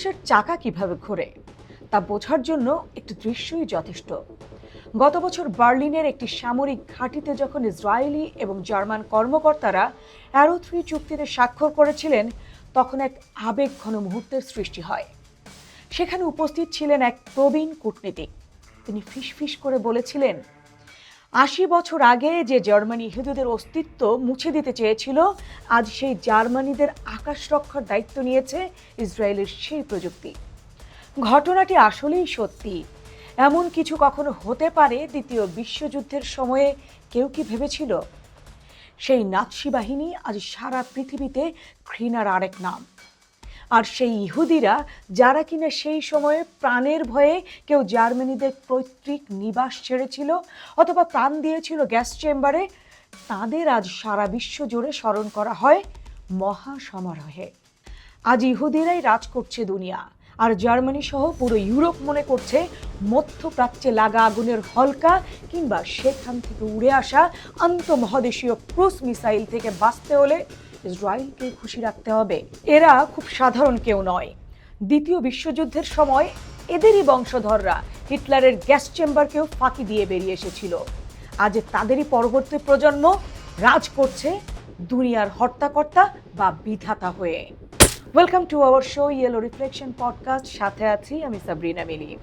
ইতিহাসের চাকা কীভাবে ঘোরে, তা বোঝার জন্য একটি দৃশ্যই যথেষ্ট। গত বছর বার্লিনের একটি সামরিক ঘাঁটিতে যখন ইসরায়েলি এবং জার্মান কর্মকর্তারা অ্যারো থ্রি চুক্তিতে স্বাক্ষর করেছিলেন, তখন এক আবেগ ঘন মুহূর্তের সৃষ্টি হয়। সেখানে উপস্থিত ছিলেন এক প্রবীণ কূটনীতিক। তিনি ফিসফিস করে বলেছিলেন আশি বছর আগে যে জার্মানি ইহুদিদের অস্তিত্ব মুছে দিতে চেয়েছিল, আজ সেই জার্মানিদের আকাশ রক্ষার দায়িত্ব নিয়েছে ইসরায়েলের সেই প্রযুক্তি। ঘটনাটি আসলেই সত্যি। এমন কিছু কখনো হতে পারে দ্বিতীয় বিশ্বযুদ্ধের সময়ে কেউ কি ভেবেছিল? সেই নাৎসি বাহিনী আজ সারা পৃথিবীতে ঘৃণার আরেক নাম। আর সেই ইহুদিরা, যারা কিনা সেই সময়ে প্রাণের ভয়ে কেউ জার্মানিদের পৈতৃক নিবাস ছেড়েছিল অথবা প্রাণ দিয়েছিল গ্যাস চেম্বারে, তাদের আজ সারা বিশ্ব জুড়ে স্মরণ করা হয় মহা সমারোহে আজ ইহুদিরাই রাজ করছে দুনিয়া, আর জার্মানি সহ পুরো ইউরোপ মনে করছে মধ্যপ্রাচ্যে লাগা আগুনের হলকা কিংবা সেখান থেকে উড়ে আসা আন্তঃমহাদেশীয় ক্রুজ মিসাইল থেকে বাঁচতে হলে ইসরায়েলকে খুশি রাখতে হবে। এরা খুব সাধারণ কেউ নয়। দ্বিতীয় বিশ্বযুদ্ধের সময় এদেরই বংশধররা হিটলারের গ্যাস চেম্বারকেও ফাঁকি দিয়ে বেরিয়ে এসেছিল। আজ তাদেরই পরবর্তী প্রজন্ম রাজ করছে দুনিয়ার হর্তাকর্তা বা বিধাতা হয়ে। Welcome to our show yellow reflection podcast সাথে আছি আমি সাবরিনা মিলি।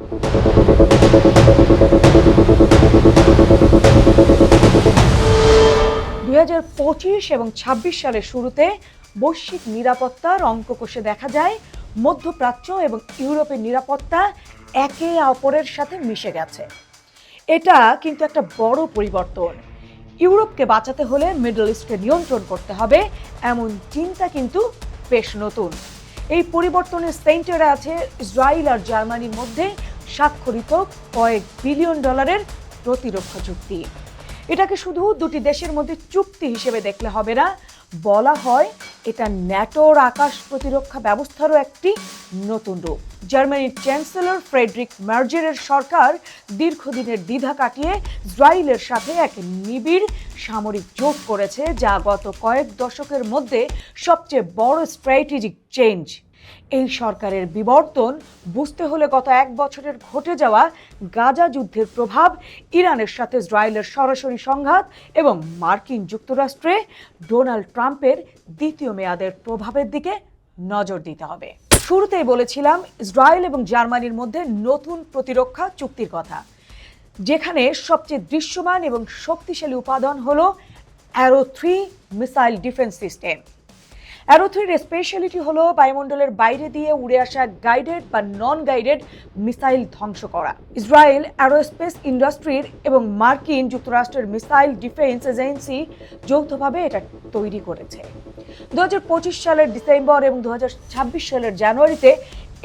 পঁচিশ এবং ছাব্বিশ সালের শুরুতে বৈশ্বিক নিরাপত্তার অঙ্ক কষে দেখা যায়, মধ্যপ্রাচ্য এবং ইউরোপের নিরাপত্তা একে অপরের সাথে মিশে গেছে। এটা কিন্তু একটা বড় পরিবর্তন। ইউরোপকে বাঁচাতে হলে মিডল ইস্টকে নিয়ন্ত্রণ করতে হবে, এমন চিন্তা কিন্তু বেশ নতুন। এই পরিবর্তনের সেন্টারে আছে ইসরায়েল আর জার্মানির মধ্যে স্বাক্ষরিত কয়েক বিলিয়ন ডলারের প্রতিরক্ষা চুক্তি। এটাকে শুধু দুটি দেশের মধ্যে চুক্তি হিসেবে দেখলে হবে না, বলা হয় এটা ন্যাটোর আকাশ প্রতিরক্ষা ব্যবস্থারও একটি নতুন রূপ। জার্মানির চ্যান্সেলর ফ্রেডরিক মার্জেরের সরকার দীর্ঘদিনের দ্বিধা কাটিয়ে ইসরায়েলের সাথে এক নিবিড় সামরিক জোট করেছে, যা গত কয়েক দশকের মধ্যে সবচেয়ে বড় স্ট্র্যাটেজিক চেঞ্জ এই সরকারের বিবর্তন, বুঝতে হলে গত এক বছরের ঘটে যাওয়া গাজা যুদ্ধের প্রভাব, ইরানের সাথে ইসরায়েলের সরাসরি সংঘাত এবং মার্কিন যুক্তরাষ্ট্রে ডোনাল্ড ট্রাম্পের দ্বিতীয় মেয়াদের প্রভাবের দিকে নজর দিতে হবে। শুরুতেই বলেছিলাম, ইসরায়েল এবং জার্মানির মধ্যে নতুন প্রতিরক্ষা চুক্তির কথা। যেখানে সবচেয়ে দৃশ্যমান এবং শক্তিশালী উপাদান হলো arrow three missile defence system. অ্যারোথ্রির speciality হলো বায়ুমণ্ডলের বাইরে দিয়ে উড়ে আসা গাইডেড বা নন গাইডেড মিসাইল ধ্বংস করা। ইসরায়েল অ্যারোস্পেস ইন্ডাস্ট্রির এবং মার্কিন যুক্তরাষ্ট্রের মিসাইল ডিফেন্স এজেন্সি যৌথভাবে এটা তৈরি করেছে। দু হাজার পঁচিশ সালের ডিসেম্বর এবং দু হাজার ছাব্বিশ সালের জানুয়ারিতে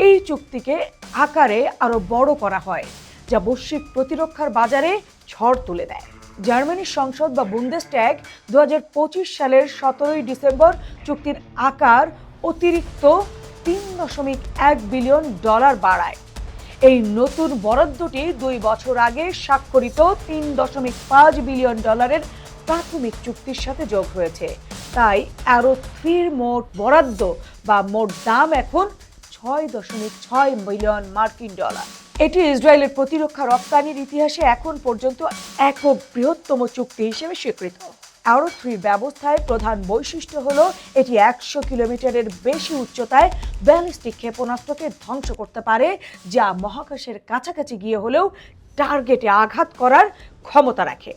এই চুক্তিকে আকারে আরও বড় করা হয়, যা বৈশ্বিক প্রতিরক্ষার বাজারে ঝড় তুলে দেয়। জার্মানির সংসদ বা বুন্দেসট্যাগ দু হাজার পঁচিশ সালের সতেরোই ডিসেম্বর চুক্তির আকার অতিরিক্ত তিন দশমিক এক বিলিয়ন ডলার বাড়ায়। এই নতুন বরাদ্দটি দুই বছর আগে স্বাক্ষরিত তিন দশমিক পাঁচ বিলিয়ন ডলারের প্রাথমিক চুক্তির সাথে যোগ হয়েছে। তাই অ্যারো থ্রির মোট বরাদ্দ বা মোট দাম এখন ছয় দশমিক ছয় মিলিয়ন মার্কিন ডলার। এটি ইসরায়েলের প্রতিরক্ষা রপ্তানির ইতিহাসে এখন পর্যন্ত একক বৃহত্তম চুক্তি হিসেবে স্বীকৃত। অ্যারো থ্রি ব্যবস্থায় প্রধান বৈশিষ্ট্য হল, এটি একশো কিলোমিটারের বেশি উচ্চতায় ব্যালিস্টিক ক্ষেপণাস্ত্রকে ধ্বংস করতে পারে, যা মহাকাশের কাছাকাছি গিয়ে হলেও টার্গেটে আঘাত করার ক্ষমতা রাখে।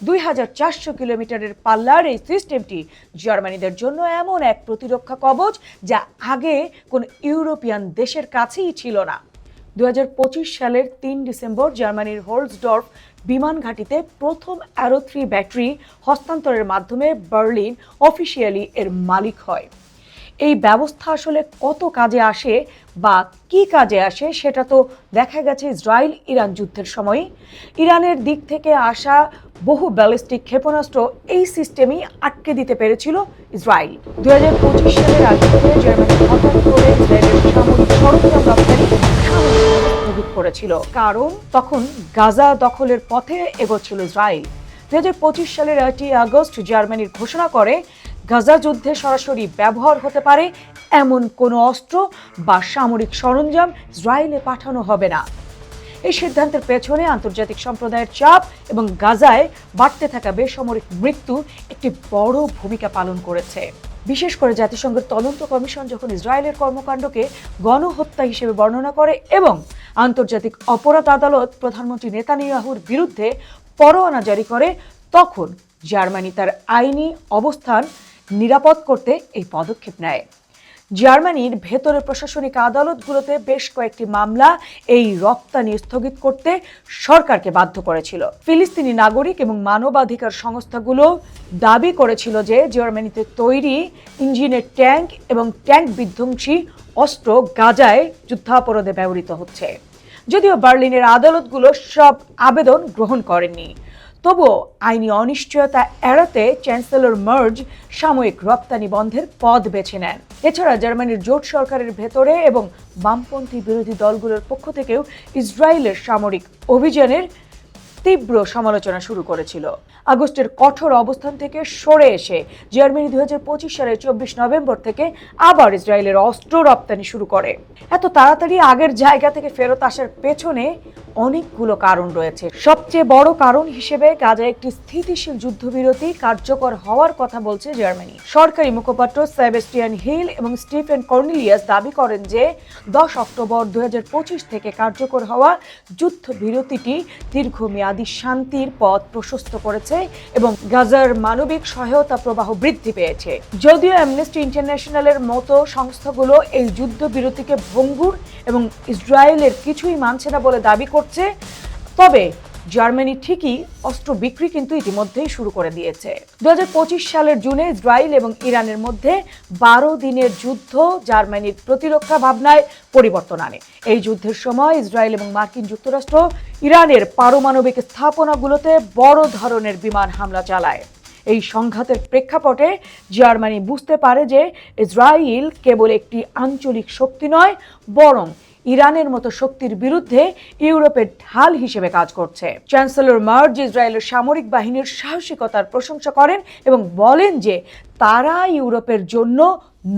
দুই হাজার চারশো কিলোমিটারের পাল্লার এই সিস্টেমটি জার্মানিদের জন্য এমন এক প্রতিরক্ষা কবচ যা আগে কোনো ইউরোপিয়ান দেশের কাছেই ছিল না। দু হাজার পঁচিশ সালের তিন ডিসেম্বর জার্মানির হোলসডর্ফ বিমান ঘাঁটিতে প্রথম অ্যারো থ্রি ব্যাটারি হস্তান্তরের মাধ্যমে বার্লিন অফিসিয়ালি এর মালিক হয়। এই ব্যবস্থা আসলে কত কাজে আসে বা কি কাজে আসে সেটা তো দেখা গেছে ইসরায়েল ইরান যুদ্ধের সময়। ইরানের দিক থেকে আসা বহু ব্যালিস্টিক ক্ষেপণাস্ত্র এই সিস্টেমই আটকে দিতে পেরেছিল ইসরায়েল। দু হাজার পঁচিশ সালের আগে জার্মানি হঠাৎ করে ইসরায়েলের করেছিল কারণ তখন গাজা দখলের পথে এগোচ্ছিল ইসরায়েল। দু হাজার পঁচিশ সালের আটই আগস্ট জার্মানির ঘোষণা করে, গাজা যুদ্ধে সরাসরি ব্যবহার হতে পারে এমন কোনো অস্ত্র বা সামরিক সরঞ্জাম ইসরায়েলে পাঠানো হবে না। এই সিদ্ধান্তের পেছনে আন্তর্জাতিক সম্প্রদায়ের চাপ এবং গাজায় বাড়তে থাকা বেসামরিক মৃত্যু একটি বড় ভূমিকা পালন করেছে। বিশেষ করে জাতিসংঘের তদন্ত কমিশন যখন ইসরায়েলের কর্মকাণ্ডকে গণহত্যা হিসেবে বর্ণনা করে এবং আন্তর্জাতিক অপরাধ আদালত প্রধানমন্ত্রী নেতানিয়াহুর বিরুদ্ধে পরোয়ানা জারি করে, তখন জার্মানি তার আইনি অবস্থান নিরাপদ করতে এই পদক্ষেপ নেয়। জার্মানির ভেতরে প্রশাসনিক আদালতগুলোতে বেশ কয়েকটি মামলা এই রপ্তানি স্থগিত করতে সরকারকে বাধ্য করেছিল। ফিলিস্তিনি নাগরিক এবং মানবাধিকার সংস্থাগুলো দাবি করেছিল যে জার্মানিতে তৈরি ইঞ্জিনের ট্যাঙ্ক এবং ট্যাঙ্ক বিধ্বংসী অস্ত্র গাজায় যুদ্ধাপরাধে ব্যবহৃত হচ্ছে। যদিও বার্লিনের আদালতগুলো সব আবেদন গ্রহণ করেননি। তবুও আইনি অনিশ্চয়তা এড়াতে চ্যান্সেলর মার্জ সাময়িক রপ্তানি বন্ধের পথ বেছে নেন। এছাড়া জার্মানির জোট সরকারের ভেতরে এবং বামপন্থী বিরোধী দলগুলোর পক্ষ থেকেও ইসরায়েলের সামরিক অভিযানের তীব্র সমালোচনা শুরু করেছিল। আগস্টের কঠোর অবস্থান থেকে সরে এসে জার্মানি দুই সালের চব্বিশ নভেম্বর থেকে আবার ইসরায়েলের অস্ত্র রপ্তানি শুরু করে। এত তাড়াতাড়ি আগের জায়গা থেকে ফেরত আসার পেছনে অনেকগুলো কারণ রয়েছে। সবচেয়ে বড় কারণ হিসেবে গাজায় একটি স্থিতিশীল যুদ্ধবিরতি কার্যকর হওয়ার কথা বলছে জার্মানি সরকারি মুখপাত্র সেবেস্টিয়ান হিল এবং স্টিফেন কর্নেলিয়াস দাবি করেন যে দশ অক্টোবর দুই হাজার পঁচিশ থেকে কার্যকর হওয়া যুদ্ধবিরতিটি দীর্ঘমেয়াদী শান্তির পথ প্রশস্ত করেছে এবং গাজার মানবিক সহায়তা প্রবাহ বৃদ্ধি পেয়েছে। যদিও অ্যামনেস্টি ইন্টারন্যাশনালের মতো সংস্থাগুলো এই যুদ্ধবিরতিকে ভঙ্গুর এবং ইসরায়েলের কিছুই মানছে না বলে দাবি করছে, তবে জার্মানি ঠিকই অস্ত্র বিক্রি কিন্তু ইতিমধ্যেই শুরু করে দিয়েছে। দু সালের জুনে ইসরায়েল এবং ইরানের মধ্যে বারো দিনের যুদ্ধ জার্মানির প্রতিরক্ষা ভাবনায় পরিবর্তন আনে। এই যুদ্ধের সময় ইসরায়েল এবং মার্কিন যুক্তরাষ্ট্র ইরানের পারমাণবিক স্থাপনাগুলোতে বড় ধরনের বিমান হামলা চালায়। এই সংঘাতের প্রেক্ষাপটে জার্মানি বুঝতে পারে যে ইসরায়েল কেবল একটি আঞ্চলিক শক্তি নয়, বরং ইরানের মতো শক্তির বিরুদ্ধে ইউরোপের ঢাল হিসেবে কাজ করছে। চ্যান্সেলর মার্জ ইসরায়েলের সামরিক বাহিনীর সাহসিকতার প্রশংসা করেন এবং বলেন যে তারা ইউরোপের জন্য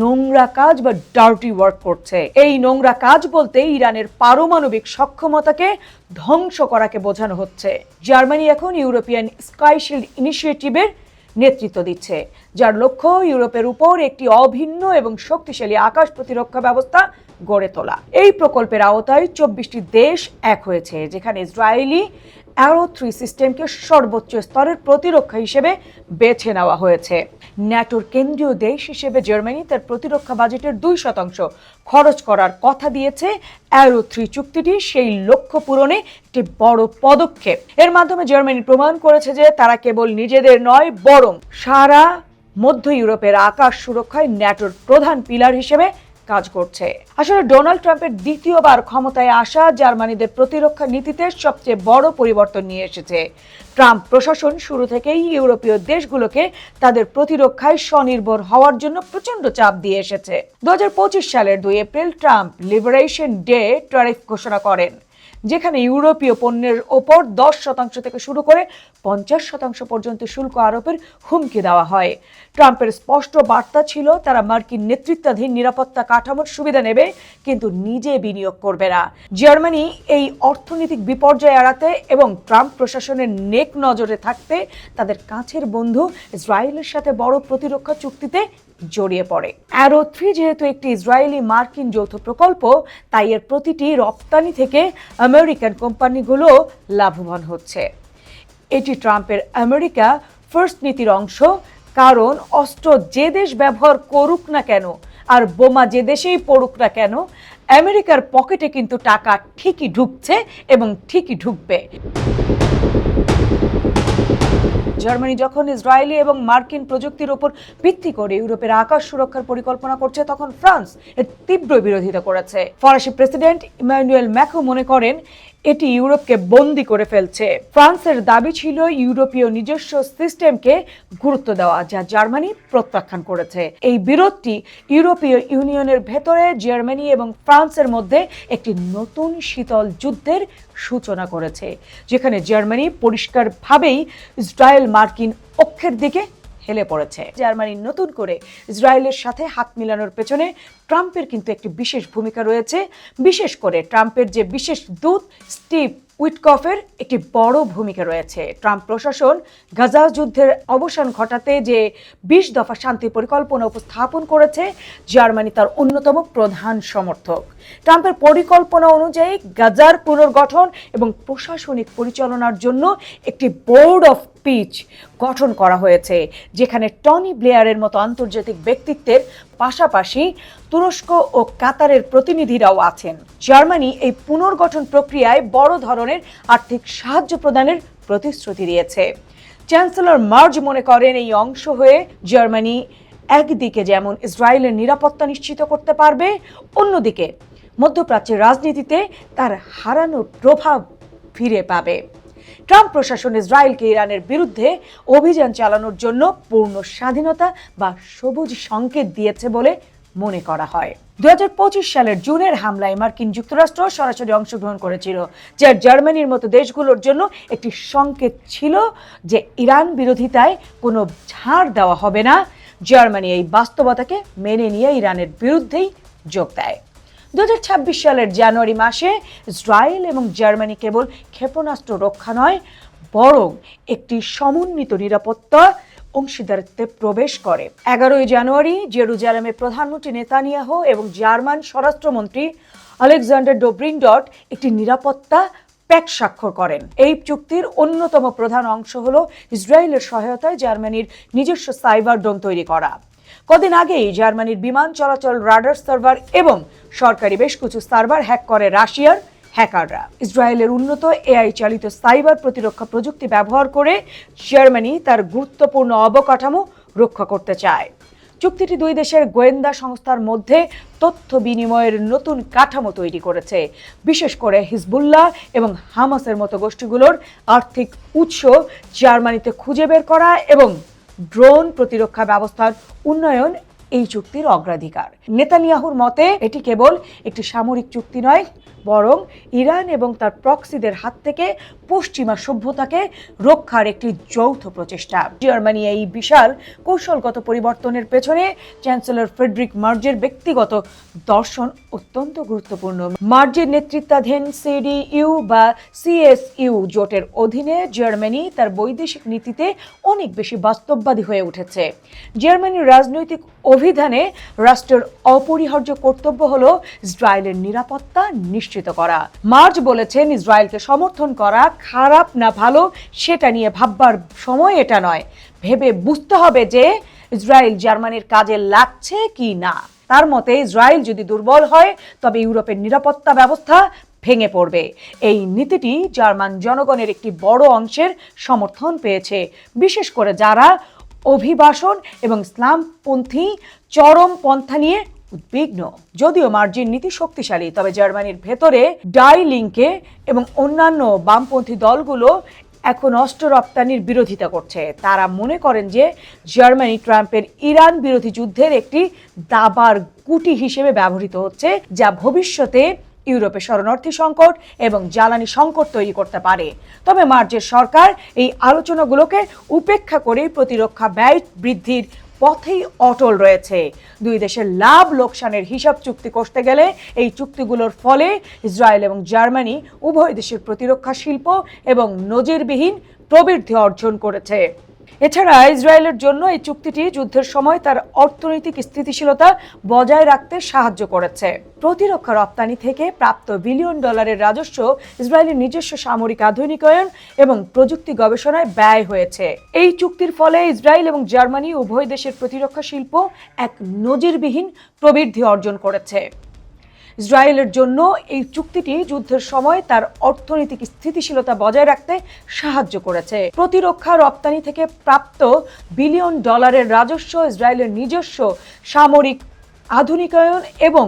নোংরা কাজ বা ডার্টি ওয়ার্ক করছে। এই নোংরা কাজ বলতে ইরানের পারমাণবিক সক্ষমতাকে ধ্বংস করাকে বোঝানো হচ্ছে। জার্মানি এখন ইউরোপিয়ান স্কাইশিল্ড ইনিশিয়েটিভের নেতৃত্ব দিচ্ছে, যার লক্ষ্য ইউরোপের উপর একটি অভিন্ন এবং শক্তিশালী আকাশ প্রতিরক্ষা ব্যবস্থা গড়ে তোলা। এই প্রকল্পের আওতায় চব্বিশটি দেশ এক হয়েছে, যেখানে ইসরায়েলি অ্যারো থ্রি সিস্টেমকে সর্বোচ্চ স্তরের প্রতিরক্ষা হিসেবে বেছে নেওয়া হয়েছে। ন্যাটোর কেন্দ্রীয় দেশ হিসেবে জার্মানি তার প্রতিরক্ষা বাজেটের দুই শতাংশ খরচ করার কথা দিয়েছে। অ্যারো থ্রি চুক্তিটি সেই লক্ষ্য পূরণে একটি বড় পদক্ষেপ। এর মাধ্যমে জার্মানি প্রমাণ করেছে যে তারা কেবল নিজেদের নয়, বরং সারা মধ্য ইউরোপের আকাশ সুরক্ষায় ন্যাটোর প্রধান পিলার হিসেবে কাজ করছে। আসলে ডোনাল্ড ট্রাম্পের দ্বিতীয়বার ক্ষমতায় আসা জার্মানিদের প্রতিরক্ষা নীতিতে সবচেয়ে বড় পরিবর্তন নিয়ে এসেছে। ট্রাম্প প্রশাসন শুরু থেকেই ইউরোপীয় দেশগুলোকে তাদের প্রতিরক্ষায় স্বনির্ভর হওয়ার জন্য প্রচণ্ড চাপ দিয়ে এসেছে। দু হাজার পঁচিশ সালের দুই April Trump liberation day tariff ঘোষণা করেন। যেখানে ইউরোপীয় পণ্যের ওপর দশ শতাংশ থেকে শুরু করে পঞ্চাশ শতাংশ পর্যন্ত শুল্ক আরোপের হুমকি দেওয়া হয়। ট্রাম্পের স্পষ্ট বার্তা ছিল, তারা মার্কিন নেতৃত্বাধীন নিরাপত্তা কাঠামোর সুবিধা নেবে, কিন্তু নিজে বিনিয়োগ করবে না। জার্মানি এই অর্থনৈতিক বিপর্যয় এড়াতে এবং ট্রাম্প প্রশাসনের নেক নজরে থাকতে তাদের কাছের বন্ধু ইসরায়েলের সাথে বড় প্রতিরক্ষা চুক্তিতে জড়িয়ে পড়ে। অ্যারো থ্রি যেহেতু একটি ইসরায়েলি মার্কিন যৌথ প্রকল্প, তাই এর প্রতিটি রপ্তানি থেকে আমেরিকান কোম্পানিগুলো লাভবান হচ্ছে। এটি ট্রাম্পের আমেরিকা ফার্স্ট নীতির অংশ, কারণ অস্ত্র যে দেশ ব্যবহার করুক না কেন আর বোমা যে দেশেই পড়ুক না কেন, আমেরিকার পকেটে কিন্তু টাকা ঠিকই ঢুকছে এবং ঠিকই ঢুকবে। জার্মানি যখন ইসরায়েলি এবং মার্কিন প্রযুক্তির উপর ভিত্তি করে ইউরোপের আকাশ সুরক্ষার পরিকল্পনা করছে, তখন ফ্রান্স এর তীব্র বিরোধিতা করেছে। ফরাসি প্রেসিডেন্ট ইমানুয়েল ম্যাকো মনে করেন এটি ইউরোপকে বন্দি করে ফেলছে। ফ্রান্সের দাবি ছিল ইউরোপীয় নিজস্ব সিস্টেমকে গুরুত্ব দেওয়া, যা জার্মানি প্রত্যাখ্যান করেছে। এই বিরোধটি ইউরোপীয় ইউনিয়নের ভেতরে, জার্মানি এবং ফ্রান্সের মধ্যে একটি নতুন শীতল যুদ্ধের সূচনা করেছে, যেখানে জার্মানি পরিষ্কারভাবেই ইসরায়েল মার্কিন অক্ষের দিকে হেলে পড়েছে। জার্মানি নতুন করে ইসরায়েলের সাথে হাত মিলানোর পেছনে ট্রাম্পের কিন্তু একটি বিশেষ ভূমিকা রয়েছে। বিশেষ করে ট্রাম্পের যে বিশেষ দূত স্টিভ উইটকফের একটি বড় ভূমিকা রয়েছে। ট্রাম্প প্রশাসন গাজা যুদ্ধের অবসান ঘটাতে যে বিশ দফা শান্তি পরিকল্পনা উপস্থাপন করেছে, জার্মানি তার অন্যতম প্রধান সমর্থক। ট্রাম্পের পরিকল্পনা অনুযায়ী গাজার পুনর্গঠন এবং প্রশাসনিক পরিচালনার জন্য একটি বোর্ড অফ পিচ গঠন করা হয়েছে, যেখানে টনি ব্লেয়ারের মতো আন্তর্জাতিক ব্যক্তিত্বের পাশাপাশি তুরস্ক ও কাতারের প্রতিনিধিরাও আছেন। জার্মানি এই পুনর্গঠন প্রক্রিয়ায় বড় ধরনের আর্থিক সাহায্য প্রদানের প্রতিশ্রুতি দিয়েছে। চ্যান্সেলর মার্জ মনে করেন এই অংশ হয়ে জার্মানি একদিকে যেমন ইসরায়েলের নিরাপত্তা নিশ্চিত করতে পারবে, অন্যদিকে মধ্যপ্রাচ্যের রাজনীতিতে তার হারানো প্রভাব ফিরে পাবে। ট্রাম্প প্রশাসন ইসরায়েলকে ইরানের বিরুদ্ধে অভিযান চালানোর জন্য পূর্ণ স্বাধীনতা বা সবুজ সংকেত দিয়েছে বলে মনে করা হয়। দু হাজার পঁচিশ সালের জুনের হামলায় মার্কিন যুক্তরাষ্ট্র সরাসরি অংশগ্রহণ করেছিল যা জার্মানির মতো দেশগুলোর জন্য একটি সংকেত ছিল যে ইরান বিরোধিতায় কোনো ছাড় দেওয়া হবে না। জার্মানি এই বাস্তবতাকে মেনে নিয়ে ইরানের বিরুদ্ধেই যোগ দেয়। দু হাজার ছাব্বিশ সালের জানুয়ারি মাসে ইসরায়েল এবং জার্মানি কেবল ক্ষেপণাস্ত্র রক্ষা নয়, বরং একটি সমন্বিত নিরাপত্তা অংশীদারিত্বে প্রবেশ করে। এগারোই জানুয়ারি জেরুজালেমে প্রধানমন্ত্রী নেতানিয়াহ এবং জার্মান স্বরাষ্ট্রমন্ত্রী আলেকজান্ডার ডোব্রিংডট একটি নিরাপত্তা প্যাক স্বাক্ষর করেন। এই চুক্তির অন্যতম প্রধান অংশ হল ইসরায়েলের সহায়তায় জার্মানির নিজস্ব সাইবার ডোম তৈরি করা। কদিন আগেই জার্মানির বিমান চলাচল রাডার সার্ভার এবং সরকারি বেশ কিছু সার্ভার হ্যাক করে রাশিয়ার হ্যাকাররা। ইসরায়েলের উন্নত এআই চালিত সাইবার প্রতিরক্ষা প্রযুক্তি ব্যবহার করে জার্মানি তার গুরুত্বপূর্ণ অবকাঠামো রক্ষা করতে চায়। চুক্তিটি দুই দেশের গোয়েন্দা সংস্থার মধ্যে তথ্য বিনিময়ের নতুন কাঠামো তৈরি করেছে। বিশেষ করে হিজবুল্লাহ এবং হামাসের মতো গোষ্ঠীগুলোর আর্থিক উৎস জার্মানিতে খুঁজে বের করা এবং ড্রোন প্রতিরক্ষা ব্যবস্থার উন্নয়ন এই চুক্তির অগ্রাধিকার। নেতানিয়াহুর মতে, এটি কেবল একটি সামরিক চুক্তি নয়, বরং ইরান এবং তার প্রক্সিদের হাত থেকে পশ্চিমা সভ্যতাকে রক্ষার একটি যৌথ প্রচেষ্টা। জার্মানি এই বিশাল কৌশলগত পরিবর্তনের পেছনে চ্যান্সেলর ফ্রেডরিক মার্জের ব্যক্তিগত দর্শন অত্যন্ত গুরুত্বপূর্ণ। মার্জের নেতৃত্বাধীন সিডিইউ বা সিএসইউ জোটের অধীনে জার্মানি তার বৈদেশিক নীতিতে অনেক বেশি বাস্তববাদী হয়ে উঠেছে। জার্মানির রাজনৈতিক অভিধানে রাষ্ট্রের অপরিহার্য কর্তব্য হল ইসরায়েলের নিরাপত্তা নিশ্চিত করা। মার্জ বলেছেন ইসরায়েলকে সমর্থন করা খারাপ না ভালো সেটা নিয়ে ভাববার সময় এটা নয়। ভেবে বুঝতে হবে যে ইসরায়েল জার্মানির কাজে লাগছে কি না। তার মতে ইসরায়েল যদি দুর্বল হয়, তবে ইউরোপের নিরাপত্তা ব্যবস্থা ভেঙে পড়বে। এই নীতিটি জার্মান জনগণের একটি বড় অংশের সমর্থন পেয়েছে। বিশেষ করে যারা অভিবাসন এবং ইসলামপন্থী চরম পন্থা নিয়ে উদ্বিগ্ন। যদিও মার্জিন নীতি শক্তিশালী তবে জার্মানির ভেতরে ডাই লিঙ্কে এবং অন্যান্য বামপন্থী দলগুলো এখন অস্ত্র রপ্তানির বিরোধিতা করছে। তারা মনে করেন যে জার্মানি ট্রাম্পের ইরান বিরোধী যুদ্ধের একটি দাবার গুটি হিসেবে ব্যবহৃত হচ্ছে, যা ভবিষ্যতে ইউরোপে শরণার্থী সংকট এবং জ্বালানি সংকট তৈরি করতে পারে। তবে মার্চের সরকার এই আলোচনাগুলোকে উপেক্ষা করে প্রতিরক্ষা ব্যয় বৃদ্ধির পথেই অটল রয়েছে। দুই দেশের লাভ লোকসানের হিসাব চুক্তি করতে গেলে এই চুক্তিগুলোর ফলে ইসরায়েল এবং জার্মানি উভয় দেশের প্রতিরক্ষা শিল্প এবং নজিরবিহীন প্রবৃদ্ধি অর্জন করেছে। এছাড়া ইসরায়েলের জন্য এই চুক্তিটি যুদ্ধের সময় তার অর্থনৈতিক স্থিতিশীলতা বজায় রাখতে সাহায্য করেছে। প্রতিরক্ষা রপ্তানি থেকে প্রাপ্ত বিলিয়ন ডলারের রাজস্ব ইসরায়েলের নিজস্ব সামরিক আধুনিকায়ন এবং প্রযুক্তি গবেষণায় ব্যয় হয়েছে। এই চুক্তির ফলে ইসরায়েল এবং জার্মানি উভয় দেশের প্রতিরক্ষা শিল্প এক নজিরবিহীন প্রবৃদ্ধি অর্জন করেছে। ইসরায়েলের জন্য এই চুক্তিটি যুদ্ধের সময় তার অর্থনৈতিক স্থিতিশীলতা বজায় রাখতে সাহায্য করেছে। প্রতিরক্ষা রপ্তানি থেকে প্রাপ্ত বিলিয়ন ডলারের রাজস্ব, ইসরায়েলের নিজস্ব সামরিক আধুনিকায়ন এবং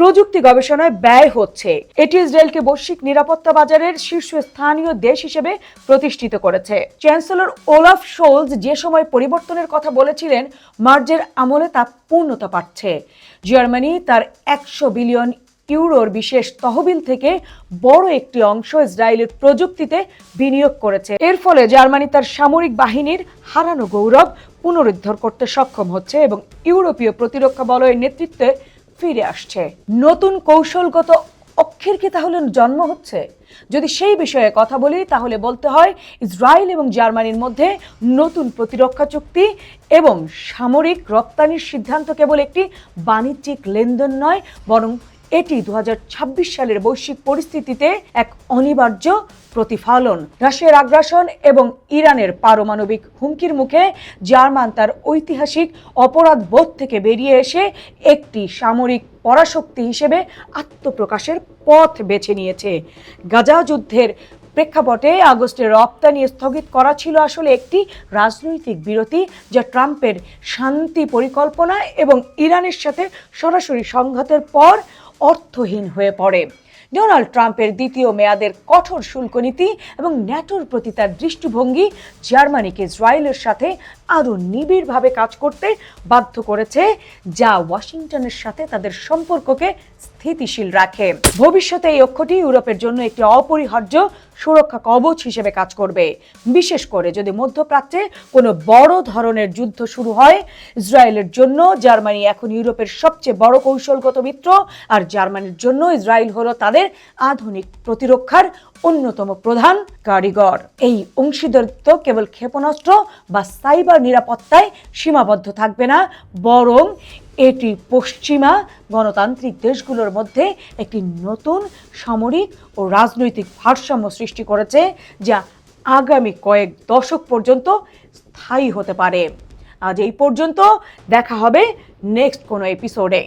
প্রযুক্তি গবেষণায় ব্যয় হচ্ছে। এটি ইসরায়েলকে বৈশ্বিক নিরাপত্তা বাজারের শীর্ষস্থানীয় দেশ হিসেবে প্রতিষ্ঠিত করেছে। চ্যান্সেলর ওলাফ শোলস যে সময় পরিবর্তনের কথা বলেছিলেন, মার্জের আমলে তা পূর্ণতা পাচ্ছে। জার্মানি তার একশো বিলিয়ন ইউরোর বিশেষ তহবিল থেকে বড় একটি অংশ ইসরায়েলের প্রযুক্তিতে বিনিয়োগ করেছে। এর ফলে জার্মানি তার সামরিক বাহিনীর হারানো গৌরব পুনরুদ্ধার করতে সক্ষম হচ্ছে এবং ইউরোপীয় প্রতিরক্ষা বলয়ের নেতৃত্বে ফিরে আসছে। নতুন কৌশলগত অক্ষের কি তাহলে জন্ম হচ্ছে? যদি সেই বিষয়ে কথা বলি, তাহলে বলতে হয় ইসরায়েল এবং জার্মানির মধ্যে নতুন প্রতিরক্ষা চুক্তি এবং সামরিক রপ্তানির সিদ্ধান্ত কেবল একটি বাণিজ্যিক লেনদেন নয়, বরং এটি দু হাজার ছাব্বিশ সালের বৈশ্বিক পরিস্থিতিতে এক অনিবার্য প্রতিফলন। রাশিয়ার আগ্রাসন এবং ইরানের পারমাণবিক হুমকির মুখে জার্মান তার ঐতিহাসিক অপরাধ বোধ থেকে বেরিয়ে এসে একটি সামরিক পরাশক্তি হিসেবে আত্মপ্রকাশের পথ বেছে নিয়েছে। গাজা যুদ্ধের প্রেক্ষাপটে আগস্টে রপ্তানি স্থগিত করা ছিল আসলে একটি রাজনৈতিক বিরতি যা ট্রাম্পের শান্তি পরিকল্পনা এবং ইরানের সাথে সরাসরি সংঘাতের পর অর্থহীন হয়ে পড়ে। ডোনাল্ড ট্রাম্পের দ্বিতীয় মেয়াদের কঠোর শুল্ক নীতি এবং ন্যাটোর প্রতি তার দৃষ্টিভঙ্গি জার্মানিকে ইসরায়েলের সাথে আরও নিবিড়ভাবে কাজ করতে বাধ্য করেছে, যা ওয়াশিংটনের সাথে তাদের সম্পর্ককে স্থিতিশীল রাখে। ভবিষ্যতে এই অক্ষটি ইউরোপের জন্য একটি অপরিহার্য সুরক্ষা কবচ হিসেবে কাজ করবে। বিশেষ করে যদি মধ্যপ্রাচ্যে কোনো বড় ধরনের যুদ্ধ শুরু হয়, ইসরায়েলের জন্য জার্মানি এখন ইউরোপের সবচেয়ে বড় কৌশলগত মিত্র, আর জার্মানির জন্য ইসরায়েল হলো তাদের আধুনিক প্রতিরক্ষার অন্যতম প্রধান কারিগর। এই অংশীদারিত্ব কেবল ক্ষেপণাস্ত্র বা সাইবার নিরাপত্তায় সীমাবদ্ধ থাকবে না, বরং এটি পশ্চিমা গণতান্ত্রিক দেশগুলোর মধ্যে একটি নতুন সামরিক ও রাজনৈতিক ভারসাম্য সৃষ্টি করেছে, যা আগামী কয়েক দশক পর্যন্ত স্থায়ী হতে পারে। আজ এই পর্যন্ত দেখা হবে নেক্সট কোনো এপিসোডে।